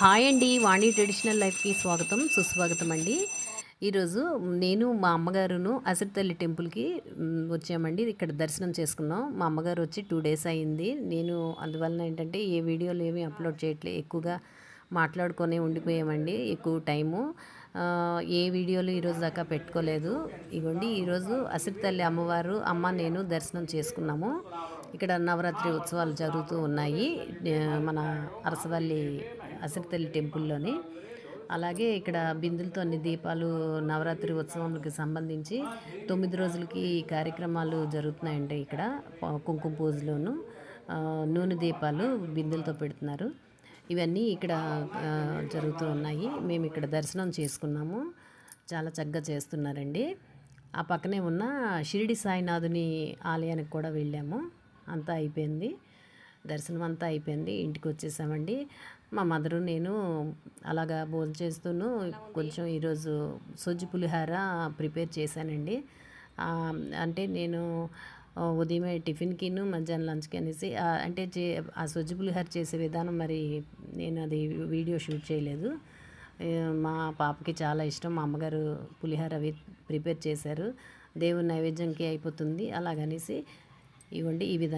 Hi అండి వాణి traditional లైఫ్కి స్వాగతం సుస్వాగతం అండి ఈరోజు నేను మా అమ్మగారును అసిరితల్లి టెంపుల్కి వచ్చామండి. ఇక్కడ దర్శనం చేసుకున్నాం. మా అమ్మగారు వచ్చి టూ డేస్ అయింది నేను అందువలన ఏంటంటే ఏ వీడియోలు ఏమీ అప్లోడ్ చేయట్లేదు ఎక్కువగా మాట్లాడుకొని ఉండిపోయామండి ఎక్కువ టైము. ఏ వీడియోలు ఈరోజు దాకా పెట్టుకోలేదు. ఇగోండి ఈరోజు అసిరితల్లి అమ్మవారు అమ్మ నేను దర్శనం చేసుకున్నాము. ఇక్కడ నవరాత్రి ఉత్సవాలు జరుగుతూ ఉన్నాయి. మన అరసవల్లి అసిరితల్లి టెంపుల్లోని. అలాగే ఇక్కడ బిందులతో అన్ని దీపాలు నవరాత్రి ఉత్సవంకి సంబంధించి తొమ్మిది రోజులకి ఈ కార్యక్రమాలు జరుగుతున్నాయండి ఇక్కడ కుంకుమ పూజలోను. నూనె దీపాలు బిందులతో పెడుతున్నారు. ఇవన్నీ ఇక్కడ జరుగుతూ ఉన్నాయి. మేము ఇక్కడ దర్శనం చేసుకున్నాము. చాలా చక్కగా చేస్తున్నారండి. ఆ పక్కనే ఉన్న షిరిడి సాయినాథుని ఆలయానికి కూడా వెళ్ళాము. అంతా అయిపోయింది. దర్శనం అంతా అయిపోయింది. ఇంటికి వచ్చేసామండి మా మదరు నేను అలాగా భోజనం చేస్తూను కొంచెం ఈరోజు సొజ్జి పులిహార ప్రిపేర్ చేశానండి. అంటే నేను ఉదయమే టిఫిన్కిను మధ్యాహ్నం లంచ్కి అనేసి అంటే చే ఆ సొజ్జు పులిహార చేసే విధానం మరి నేను అది వీడియో షూట్ చేయలేదు. మా పాపకి చాలా ఇష్టం. మా అమ్మగారు పులిహార అవి ప్రిపేర్ చేశారు. దేవుని నైవేద్యంకి అయిపోతుంది. అలాగనేసి ఇవ్వండి. ఈ విధంగా